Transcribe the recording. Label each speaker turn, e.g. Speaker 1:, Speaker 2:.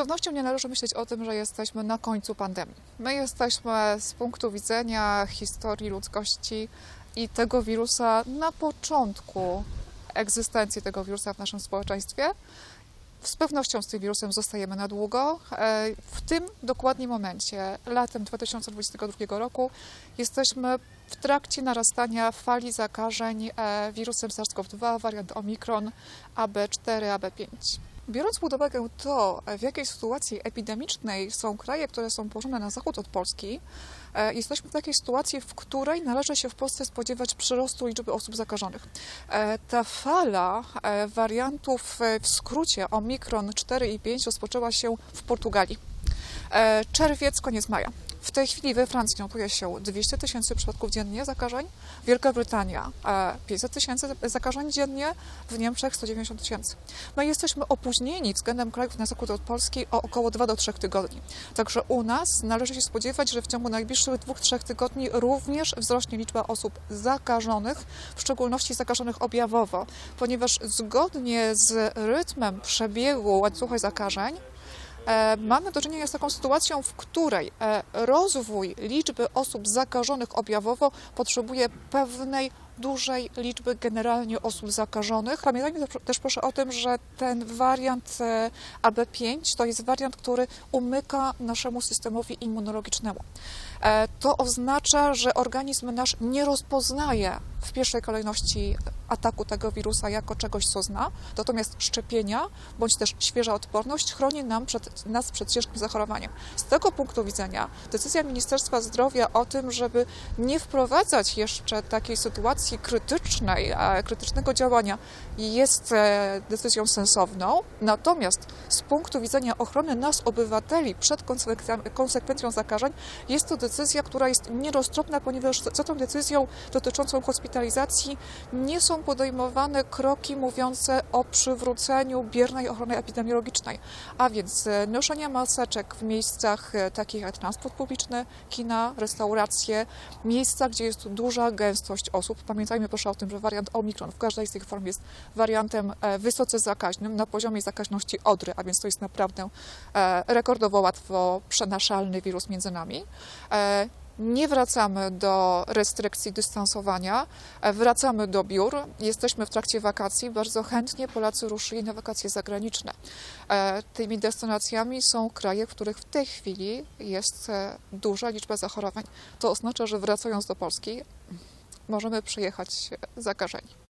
Speaker 1: pewnością nie należy myśleć o tym, że jesteśmy na końcu pandemii. My jesteśmy z punktu widzenia historii ludzkości i tego wirusa na początku egzystencji tego wirusa w naszym społeczeństwie. Z pewnością z tym wirusem zostajemy na długo. E, W tym dokładnie momencie, latem 2022 roku, jesteśmy w trakcie narastania fali zakażeń e, wirusem SARS-CoV-2, wariant Omikron AB4, AB5. Biorąc pod uwagę to, w jakiej sytuacji epidemicznej są kraje, które są położone na zachód od Polski, e, jesteśmy w takiej sytuacji, w której należy się w Polsce spodziewać przyrostu liczby osób zakażonych. E, Ta fala e, wariantów w skrócie Omikron 4 i 5 rozpoczęła się w Portugalii. Czerwiec, koniec maja. W tej chwili we Francji notuje się 200 tysięcy przypadków dziennie zakażeń, Wielka Brytania e, 500 tysięcy zakażeń dziennie, w Niemczech 190 tysięcy. My jesteśmy opóźnieni względem krajów na zachód od Polski o około 2 do 3 tygodni. Także u nas należy się spodziewać, że w ciągu najbliższych 2-3 tygodni również wzrośnie liczba osób zakażonych, w szczególności zakażonych objawowo, ponieważ zgodnie z rytmem przebiegu łańcucha zakażeń e, mamy do czynienia z taką sytuacją, w której e, rozwój liczby osób zakażonych objawowo potrzebuje pewnej dużej liczby generalnie osób zakażonych. Pamiętajmy też- proszę o tym, że ten wariant e, AB5 to jest wariant, który umyka naszemu systemowi immunologicznemu. E, To oznacza, że organizm nasz nie rozpoznaje w pierwszej kolejności ataku tego wirusa jako czegoś, co zna, natomiast szczepienia bądź też świeża odporność chroni nam przed, nas przed ciężkim zachorowaniem. Z tego punktu widzenia decyzja Ministerstwa Zdrowia o tym, żeby nie wprowadzać jeszcze takiej sytuacji krytycznej, e, krytycznego działania jest e, decyzją sensowną, natomiast z punktu widzenia ochrony nas, obywateli, przed konsekwencją zakażeń, jest to decyzja, która jest nieroztropna, ponieważ za tą decyzją dotyczącą hospitalizacji nie są podejmowane kroki mówiące o przywróceniu biernej ochrony epidemiologicznej, a więc e, noszenia maseczek w miejscach takich jak transport publiczny, kina, restauracje, miejsca, gdzie jest duża gęstość osób. Pamiętajmy proszę o tym, że wariant Omikron w każdej z tych form jest wariantem e, wysoce zakaźnym na poziomie zakaźności odry, a więc to jest naprawdę e, rekordowo łatwo przenaszalny wirus między nami. E, Nie wracamy do restrykcji dystansowania, wracamy do biur. Jesteśmy w trakcie wakacji. Bardzo chętnie Polacy ruszyli na wakacje zagraniczne. Tymi destynacjami są kraje, w których w tej chwili jest duża liczba zachorowań. To oznacza, że wracając do Polski, możemy przyjechać zakażeni.